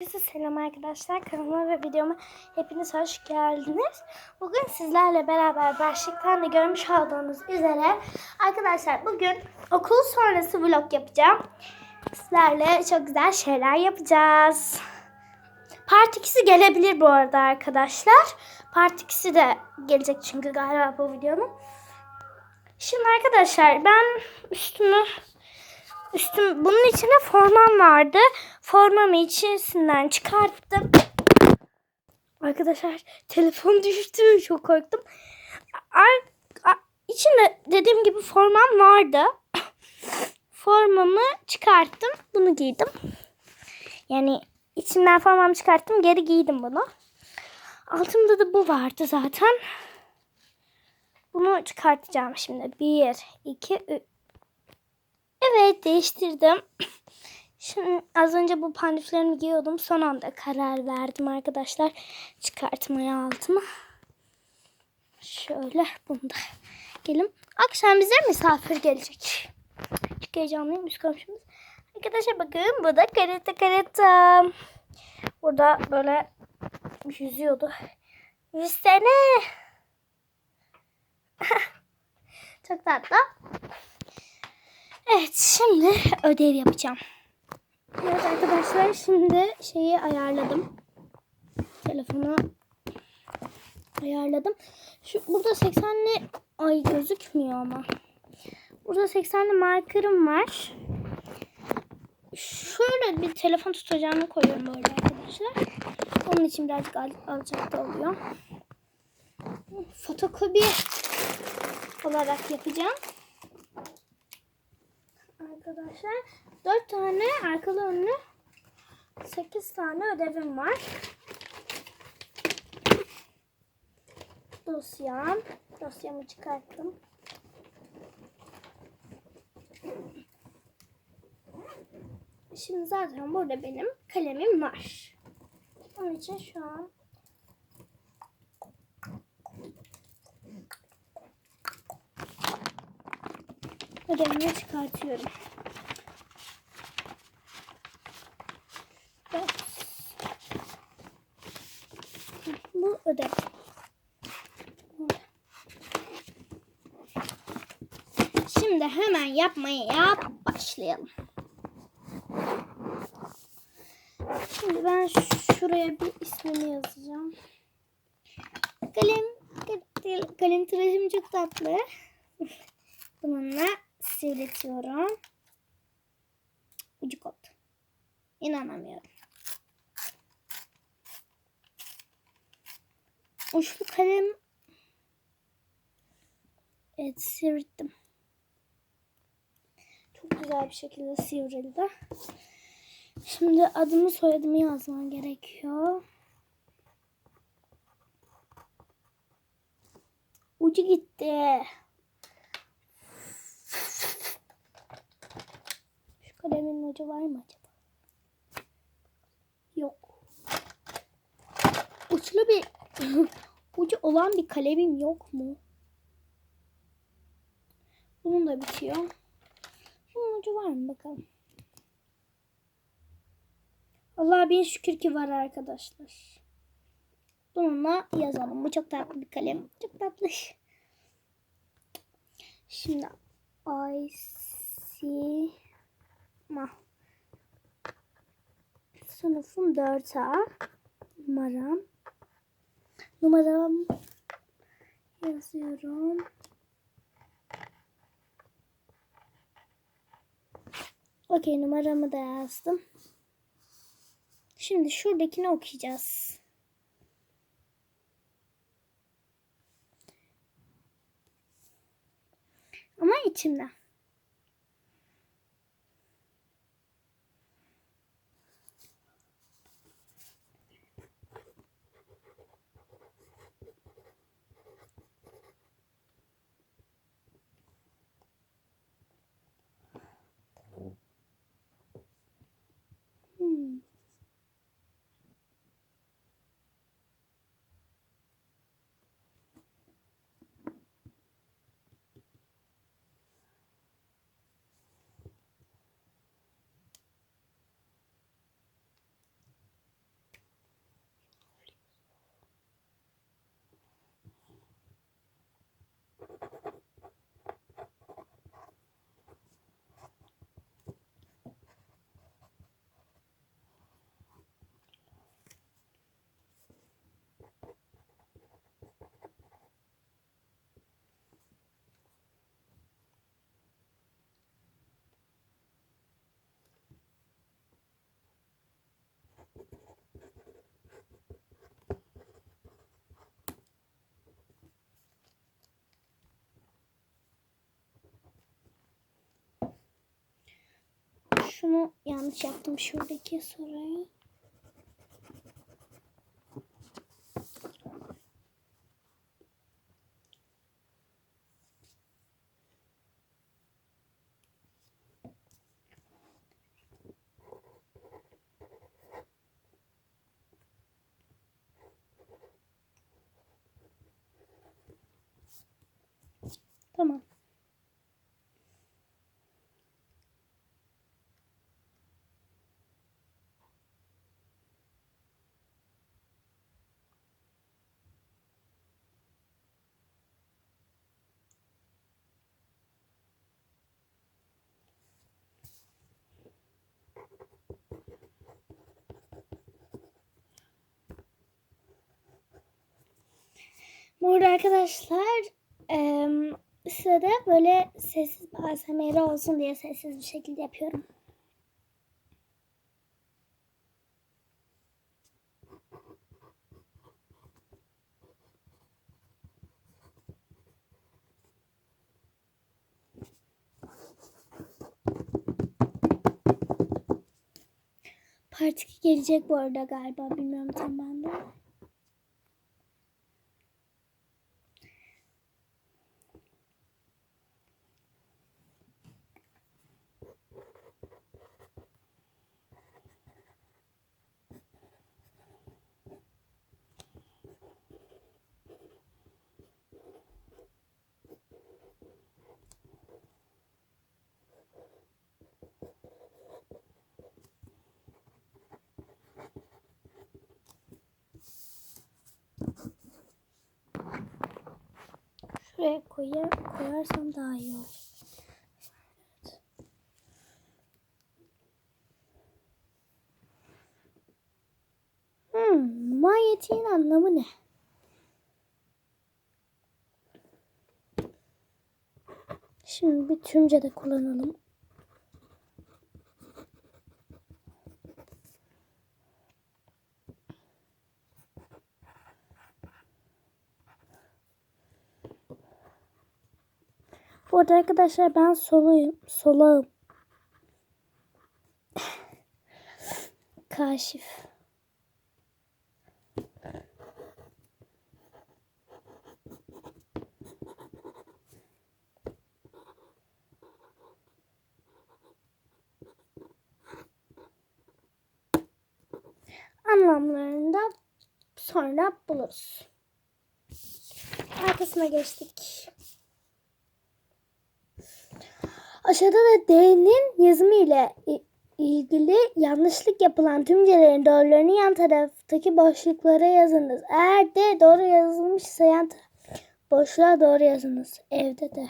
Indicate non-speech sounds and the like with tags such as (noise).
Herkese selam arkadaşlar. Kanalıma ve videoma hepiniz hoş geldiniz. Bugün sizlerle beraber başlıktan da görmüş olduğunuz üzere arkadaşlar bugün okul sonrası vlog yapacağım. Sizlerle çok güzel şeyler yapacağız. Part 2'si gelebilir bu arada arkadaşlar. Part 2'si de gelecek çünkü galiba bu videonun. Şimdi arkadaşlar ben üstümü Üstüm bunun içinde formam vardı. Formamı içerisinden çıkarttım. Arkadaşlar telefon (laughs) düştü. Çok korktum. Ar a- içinde dediğim gibi formam vardı. (laughs) Formamı çıkarttım. Bunu giydim. Yani içinden formamı çıkarttım. Geri giydim bunu. Altımda da bu vardı zaten. Bunu çıkartacağım şimdi. Bir, iki, üç. Evet değiştirdim. (clears throat) Şimdi az önce bu pandiflerimi giyiyordum. Son anda karar verdim arkadaşlar. Çıkartmaya altıma. Şöyle bunu da gelin. Akşam bize misafir gelecek. Çok heyecanlıyım üst komşumuz. Arkadaşlar bakın bu da karate karate. Burada böyle yüzüyordu. Yüzsene. (laughs) Çok tatlı. Evet şimdi ödev yapacağım. Evet arkadaşlar şimdi şeyi ayarladım. Telefonu ayarladım. Şu burada 80'li ay gözükmüyor ama. Burada 80'li markerım var. Şöyle bir telefon tutacağını koyuyorum böyle arkadaşlar. Onun için birazcık al alçakta oluyor. Fotokopi olarak yapacağım arkadaşlar. 4 tane arkalı önlü 8 tane ödevim var. Dosyam. Dosyamı çıkarttım. Şimdi zaten burada benim kalemim var. Onun için şu an ödevimi çıkartıyorum. Evet. Bu ödev. Şimdi hemen yapmaya başlayalım. Şimdi ben şuraya bir ismini yazacağım. Kalem, kalem tıraşım çok tatlı. (laughs) Bununla sivriltiyorum. Ucu koptu. İnanamıyorum. Uçlu kalem Evet sivrilttim. Çok güzel bir şekilde sivrildi. Şimdi adımı soyadımı yazmam gerekiyor. Ucu gitti. Şu kalemin ucu var mı acaba? Yok. Uçlu bir (laughs) ucu olan bir kalemim yok mu? Bunun da bitiyor. Bunun ucu var mı bakalım. Allah bin şükür ki var arkadaşlar. Bununla yazalım. Bu çok tatlı bir kalem. Çok tatlı. (laughs) Şimdi I see ma sınıfım 4A numaram numaram yazıyorum. Okey numaramı da yazdım. Şimdi şuradakini okuyacağız. Ama içimden. Hmm. Şunu yanlış yaptım şuradaki soruyu. Tamam. Burada arkadaşlar em, sırada böyle sessiz ASMR olsun diye sessiz bir şekilde yapıyorum. Part 2 gelecek bu arada galiba. Bilmiyorum tam ben. Şuraya koyar, koyarsam daha iyi olur. Hmm, manyetiğin anlamı ne? Şimdi bir tümce de kullanalım. Arada arkadaşlar ben soluyum. Solağım. Kaşif. Anlamlarını da sonra buluruz. Arkasına geçtik. Aşağıda da D'nin yazımı ile ilgili yanlışlık yapılan tümcelerin doğrularını yan taraftaki boşluklara yazınız. Eğer D doğru yazılmışsa yan boşluğa doğru yazınız. Evde de.